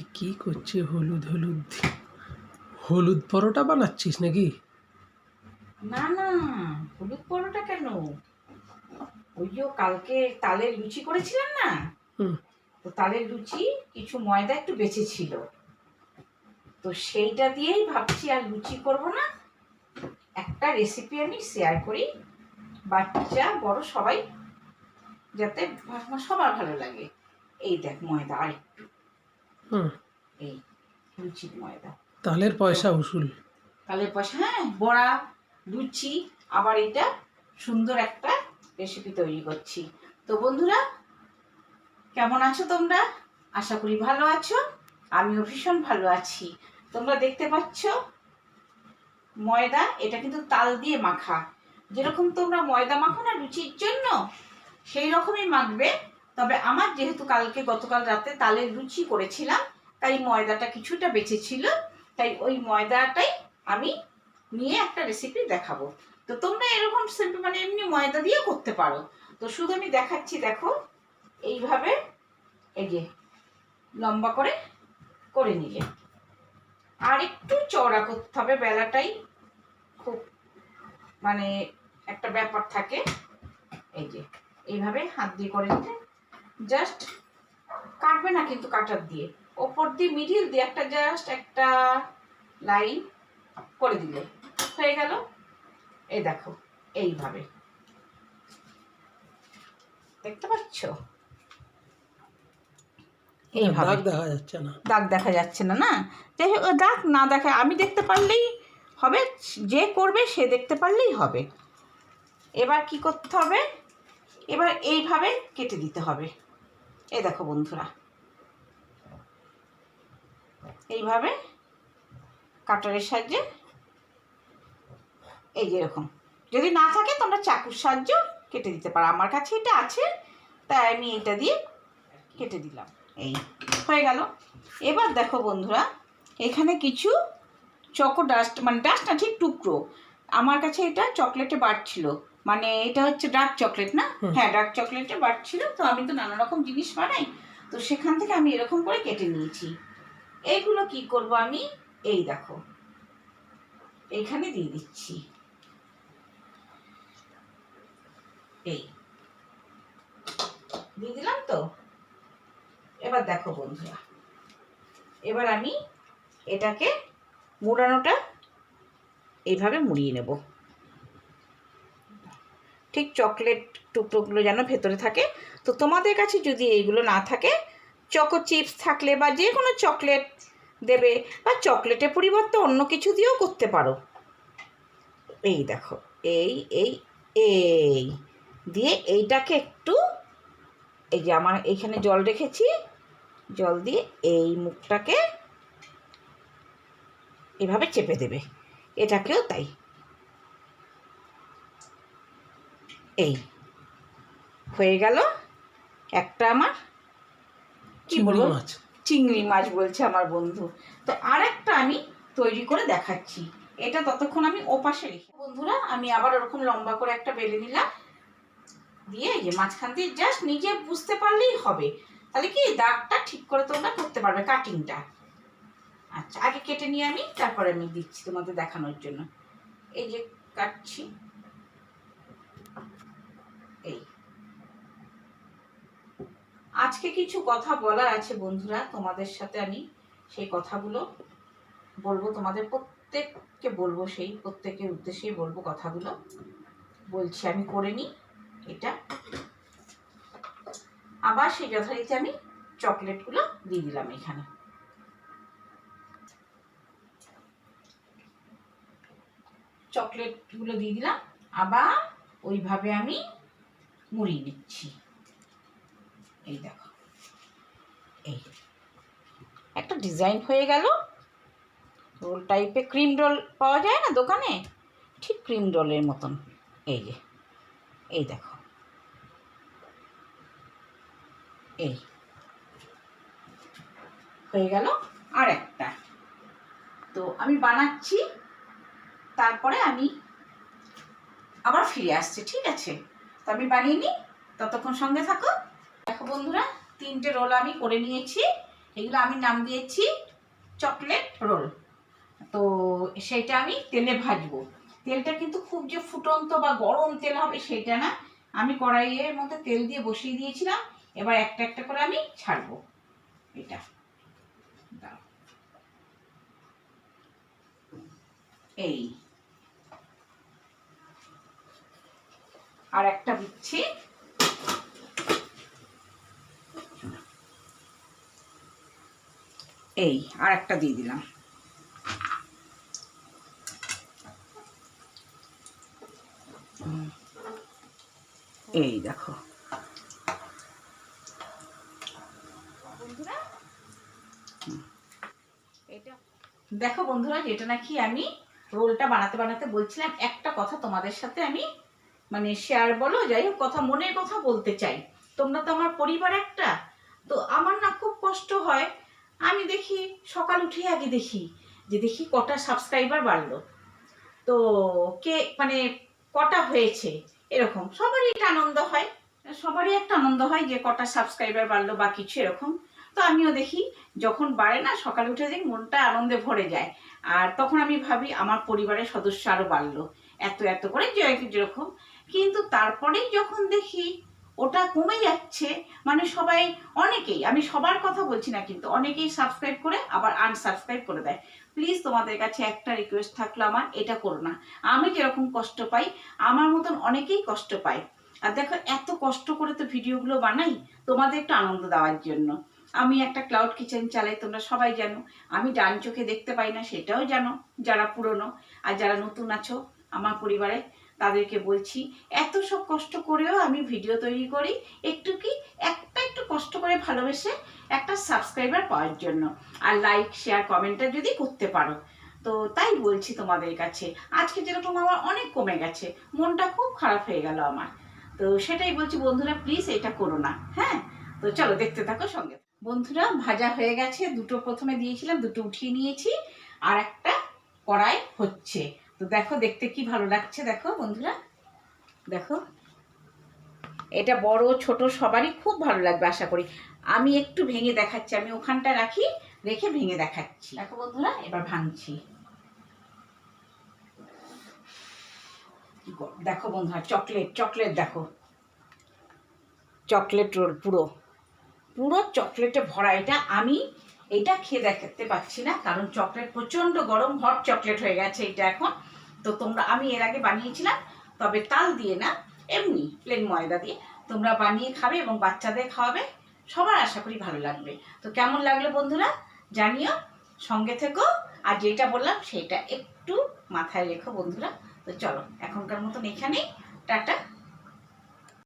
এ কি করছে হলুদ হলুদ? হলুদ পরোটা বানাচ্ছিস নাকি? না না হলুদ পরোটা কেন? ওই যে কালকে তালের লুচি করেছিলাম না? তো তালের লুচি কিছু ময়দা একটু বেঁচে ছিল তো সেইটা দিয়েই ভাবছি আর লুচি করব না। একটা রেসিপি আমি শেয়ার করি। বাচ্চা বড় সবাই যাতে সবার ভালো লাগে। এই দেখ ময়দা আর একটু। হুম। এই লুচির ময়দা তালের পয়সা উসুল। তালের পয়সা হ্যাঁ বড়া লুচি আবার এটা সুন্দর একটা রেসিপি তৈরি করছি। তো বন্ধুরা কেমন আছো তোমরা? আশা করি ভালো আছো আমিও ভীষণ ভালো আছি। তোমরা দেখতে পাচ্ছ ময়দা এটা কিন্তু তাল দিয়ে মাখা। যেরকম তোমরা ময়দা মাখো না লুচির জন্য সেই রকমই মাখবে তবে আমার যেহেতু কালকে গতকাল রাতে তালের লুচি করেছিলাম, তাই ময়দাটা কিছুটা বেঁচে ছিল, তাই ওই ময়দাটাই আমি নিয়ে একটা রেসিপি দেখাবো। তো তোমরা এরকম সিম্পল মানে এমনি ময়দা দিয়ে করতে পারো। তো শুধু আমি দেখাচ্ছি, দেখো, এইভাবে এই যে লম্বা করে করে নিলে। আর একটু চওড়া করতে হবে, বেলাটাই খুব মানে একটা ব্যাপার থাকে। এই যে, এইভাবে হাত দিয়ে করে নিলে জাস্ট কাটবে না কিন্তু কাটার দিয়ে। ওপর দিয়ে মিডিল দিয়ে একটা জাস্ট একটা লাইন করে দিলে। হয়ে গেল? এই দেখো এইভাবে। দেখতে পাচ্ছ? এইভাবে দাগ দেখা যাচ্ছে না। দাগ দেখা যাচ্ছে না না? যাই হোক দাগ না দেখা আমি দেখতে পারলেই হবে যে করবে সে দেখতে পারলেই হবে। এবার কি করতে হবে? এবার এইভাবে কেটে দিতে হবে। এই দেখো বন্ধুরা। এইভাবে কাটারের সাহায্যে এই যে এরকম। যদি না থাকে তোমরা চাকুর সাহায্য কেটে দিতে পারো। আমার কাছে এটা আছে, তাই আমি এটা দিয়ে কেটে দিলাম। এই হয়ে গেল। এবার দেখো বন্ধুরা, এখানে কিছু চকো ডাস্ট মানে ডাস্ট না, ঠিক টুকরো। আমার কাছে এটা চকলেটে বার ছিল। মানে এটা হচ্ছে ডার্ক চকলেট না? হ্যাঁ ডার্ক চকলেটে বার ছিল তো আমি তো নানা রকম জিনিস বানাই তো সেখান থেকে আমি এরকম করে কেটে নিয়েছি। এইগুলো কি করব আমি? এই দেখো এইখানে দিয়ে দিচ্ছি। এই দিয়ে দিলাম তো? এবার দেখো বন্ধুরা এবার আমি এটাকে মুড়ানোটা এইভাবে মুড়িয়ে নেব। ঠিক চকলেট টুকরোগুলো যেন ভেতরে থাকে। তো তোমাদের কাছে যদি এইগুলো না থাকে চকো চিপস থাকলে বা যে কোনো চকলেট দেবে বা চকলেটের পরিবর্তে অন্য কিছু দিয়েও করতে পারো। এই দেখো, এই এই এই দিয়ে এইটাকে একটু এই যে আমার এইখানে জল রেখেছি, জল দিয়ে এই মুখটাকে এভাবে চেপে দেবে। এটাকেও তাই। এই। হয়ে গেল একটা আমার কি বলব? চিংড়ি মাছ বলছে আমার বন্ধু। তো আর একটা আমি তৈরি করে দেখাচ্ছি। এটা ততক্ষণ আমি ওপাশে রেখে বন্ধুরা আমি আবার ওরকম লম্বা করে একটা বেলে নিলাম। দিয়ে এই যে মাঝখান দিয়ে জাস্ট নিজে বুঝতে পারলেই হবে। তাহলে কি দাগটা ঠিক করে তোমরা করতে পারবে কাটিংটা আচ্ছা আগে কেটে নিয়ে আমি তারপরে আমি দিচ্ছি তোমাদের দেখানোর জন্য। এই যে কাটছি এই আজকে কিছু কথা বলার আছে বন্ধুরা, তোমাদের সাথে আমি সেই কথাগুলো বলব, তোমাদের প্রত্যেককে বলব সেই, প্রত্যেকের উদ্দেশ্যেই বলব কথাগুলো। বলছি আমি করে নিই এটা। আবার সেই যথারীতি আমি চকলেটগুলো দিয়ে দিলাম এখানে। চকলেটগুলো দিয়ে দিলাম, আবার ওইভাবে আমি মুড়িয়ে নিচ্ছি। এই দেখো। এই। একটা ডিজাইন হয়ে গেল। রোল টাইপে ক্রিম রোল পাওয়া যায় না দোকানে? ঠিক ক্রিম রোলের মতন। এই যে। এই দেখো। এই। হয়ে গেল আর একটা তো আমি বানাচ্ছি। তারপরে আমি আবার ফিরে আসছি, ঠিক আছে? তো আমি বানিয়ে নিই। ততক্ষণ সঙ্গে থাকো। দেখো বন্ধুরা, তিনটে রোল আমি করে নিয়েছি। এগুলো আমি নাম দিয়েছি চকলেট রোল তো সেটা আমি তেলে ভাজবো। তেলটা কিন্তু খুব যে ফুটন্ত বা গরম তেল হবে সেটা না। আমি কড়াইয়ের মধ্যে তেল দিয়ে বসিয়ে দিয়েছিলাম। এবার একটা একটা করে আমি ছাড়বো। এটা। এই। আর একটা দিচ্ছি। এই আর একটা দিয়ে দিলাম। এই দেখো। এটা দেখো বন্ধুরা যেটা নাকি আমি রোলটা বানাতে বানাতে বলছিলাম একটা কথা তোমাদের সাথে আমি মানে শেয়ার বলো যাই হোক কথা মনের কথা বলতে চাই। তোমরা তো আমার পরিবার একটা তো আমার না খুব কষ্ট হয়। আমি দেখি, সকাল উঠে আগে দেখি যে দেখি কটা সাবস্ক্রাইবার বাড়লো। তো কে মানে কটা হয়েছে? এরকম। সবারই একটা আনন্দ হয়। সবারই একটা আনন্দ হয় যে কটা সাবস্ক্রাইবার বাড়লো বা কিছু এরকম। তো আমিও দেখি, যখন বাড়ে না, সকালে উঠে দেখি মনটা আনন্দে ভরে যায়। আর তখন আমি ভাবি, আমার পরিবারের সদস্য আরও বাড়লো। এত এত করে যেরকম কিন্তু তারপরেই যখন দেখি ওটা কমে যাচ্ছে মানে সবাই, অনেকেই, আমি সবার কথা বলছি না কিন্তু, অনেকেই সাবস্ক্রাইব করে আবার আনসাবস্ক্রাইব করে দেয়। প্লিজ তোমাদের কাছে একটা রিকোয়েস্ট থাকল আমার, এটা করো না। আমি যেরকম কষ্ট পাই, আমার মতন অনেকেই কষ্ট পায়। আর দেখো, এত কষ্ট করে তো ভিডিওগুলো বানাই, তোমাদের একটু আনন্দ দেওয়ার জন্য। আমি একটা ক্লাউড কিচেন চালাই, তোমরা সবাই জানো। আমি ডান চোখে দেখতে পাই না, সেটাও জানো, যারা পুরনো, আর যারা নতুন আছো, আমার পরিবারে তাদেরকে বলছি, এত সব কষ্ট করেও আমি ভিডিও তৈরি করি, একটু কি একটা একটু কষ্ট করে ভালোবেসে একটা সাবস্ক্রাইবার পাওয়ার জন্য আর লাইক শেয়ার কমেন্টটা যদি করতে পারো। তো তাই বলছি তোমাদের কাছে, আজকে যেরকম আমার অনেক কমে গেছে, মনটা খুব খারাপ হয়ে গেল আমার। তো সেটাই বলছি, বন্ধুরা প্লিজ এটা করো না। হ্যাঁ? তো চলো দেখতে থাকো সঙ্গে। বন্ধুরা, ভাজা হয়ে গেছে, দুটো প্রথমে দিয়েছিলাম, দুটো উঠিয়ে নিয়েছি, আর একটা কড়াই হচ্ছে। তো দেখো, দেখতে কি ভালো লাগছে দেখো বন্ধুরা। দেখো, এটা বড়, ছোট সবারই খুব ভালো লাগবে, আশা করি। আমি একটু ভেঙে দেখাচ্ছি, আমি ওখানটা রাখি, রেখে ভেঙে দেখাচ্ছি। দেখো বন্ধুরা, এবার ভাঙছি। দেখো বন্ধুরা, চকলেট চকলেট দেখো। চকলেট রোল পুরো। পুরো চকলেটে ভরা, এটা আমি এটা খেয়ে দেখাতে পাচ্ছি না, কারণ চকলেট প্রচণ্ড গরম হট চকলেট হয়ে গেছে এটা এখন। তো তোমরা, আমি এর আগে বানিয়েছিলাম, তবে তাল দিয়ে না, এমনি প্লেন ময়দা দিয়ে তোমরা বানিয়ে খাবে এবং বাচ্চাদের খাওয়াবে, সবার আশা করি ভালো লাগবে। তো কেমন লাগল বন্ধুরা? জানিও, সঙ্গে থেকো। আর যেটা বললাম, সেটা একটু মাথায় রেখো বন্ধুরা। তো চলো, এখনকার মতন এখানেই, টাটা।